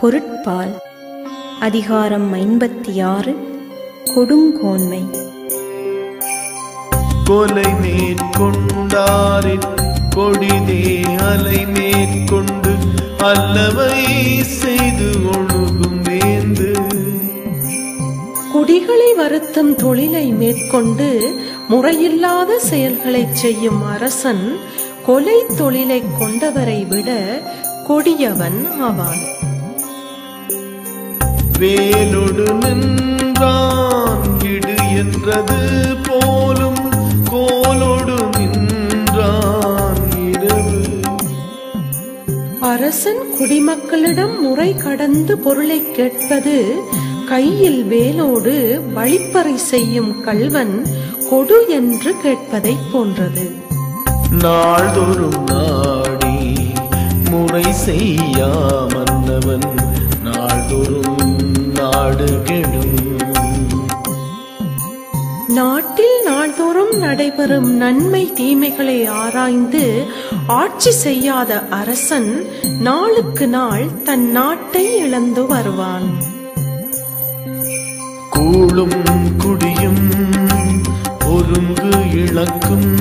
பொருட்பால். அதிகாரம் ஐம்பத்தி ஆறு கொடுங்கோன்மை. கொலை மேற்கொண்டாரின் கொடிதே அலை மேற்கொண்டு அல்லவை செய்து ஒழுகும் வேந்து. குடிகளை வருத்தும் தொழிலை மேற்கொண்டு முறையில்லாத செயல்களைச் செய்யும் அரசன் கொலை தொழிலை கொண்டவரை விட கொடியவன் ஆவான். வேலொடு நின்றான். இடு என்றது போலும் கோலொடு நின்றான். இரவு. அரசன் குடிமக்களிடம் முறை கடந்து பொருளை கேட்பது கையில் வேலோடு வழிப்பறை செய்யும் கள்வன் கொடு என்று கேட்பதைப் போன்றது. நாள்தோறும் நாடி முறை செய்யா மன்னவன் நடைபெறும் நன்மை தீமைகளை ஆராய்ந்து ஆட்சி செய்யாத அரசன் நாளுக்கு நாள் தன் நாட்டை இழந்து வருவான். கூழும் குடியும் ஒருங்கு இழக்கும்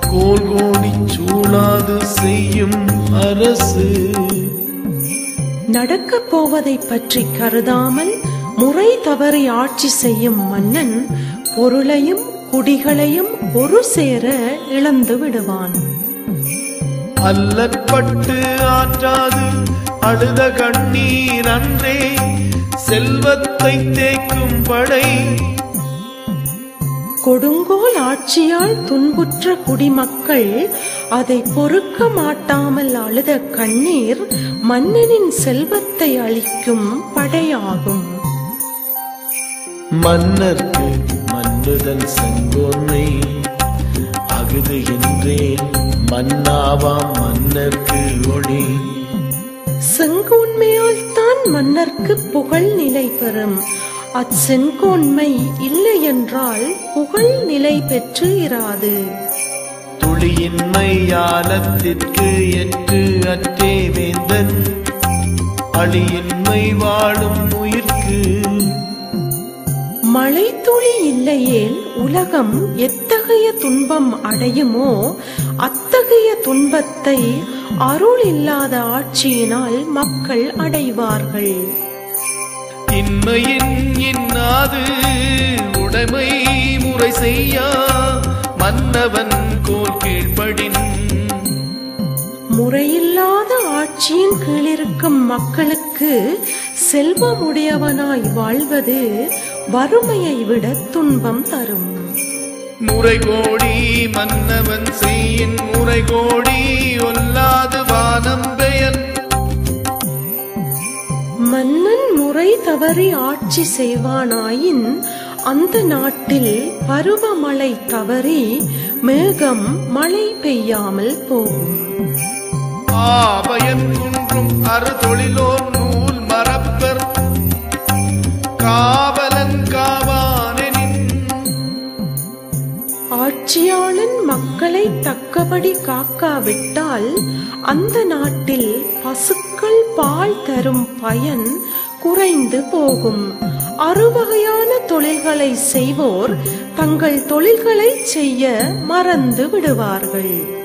கோல்கோடி சூழாது செய்யும் அரசு. நடக்கப் போவதைப் பற்றி கருதாமல் முறை தவறி ஆட்சி செய்யும் மன்னன் பொருளையும் குடிகளையும் ஒரு சேர இழந்து விடுவான். அல்லற்பட்டு ஆற்றாது அழுத கண்ணீர் அன்றே செல்வத்தை தேய்க்கும் படை. கொடுங்கோல் ஆட்சியால் துன்புற்ற குடிமக்கள் அதை பொறுக்க மாட்டாமல் அழுத கண்ணீர் மன்னனின் செல்வத்தை அளிக்கும் படையாகும். மன்னர்க்கு மன்னுதல் செங்கோன்மை அகுது என்றேன். மன்னாவாம் மன்னர்க்கு ஒளி. செங்கோன்மையால் தான் மன்னர்க்கு புகழ் நிலை பெறும். அச்செங்கோன்மை இல்லை என்றால் புகழ் நிலை பெற்று இராது. துளியின்மை யாலத்திற்கு எற்று அற்றே வேந்தன். அழியின்மை வாழும் உயிர்க்கு மழை துளி இல்லையேல் உலகம் எத்தகைய துன்பம் அடையுமோ அத்தகைய துன்பத்தை அருள் இல்லாத ஆட்சியினால் மக்கள் அடைவார்கள். இன்மையின் இன்னாது உடைமை முறை செய்யா மன்னவன் கோல் முறையில்லாத ஆட்சியின் கீழிருக்கும் மக்களுக்கு செல்வமுடையவனாய் வாழ்வது வறுமையை விட துன்பம் தரும். முறை கோடி மன்னவன் செய்யின் முறை கோடி ஒல்லாது வானம் பெயன். மன்னன் முறை தவறி ஆட்சி செய்வானாயின் அந்த நாட்டில் பருவமழை தவறி மேகம் மழை பெய்யாமல் போகும். ஆபயன் குன்றும் அறு தொழிலோர் நூல் மரப்பர் காவலன் ஆட்சியாளன் தக்கபடி காக்காவிட்டால் அந்த நாட்டில் பசுக்கள் பால் தரும் பயன் குறைந்து போகும். அறுவகையான தொழில்களை செய்வோர் தங்கள் தொழில்களை செய்ய மறந்து விடுவார்கள்.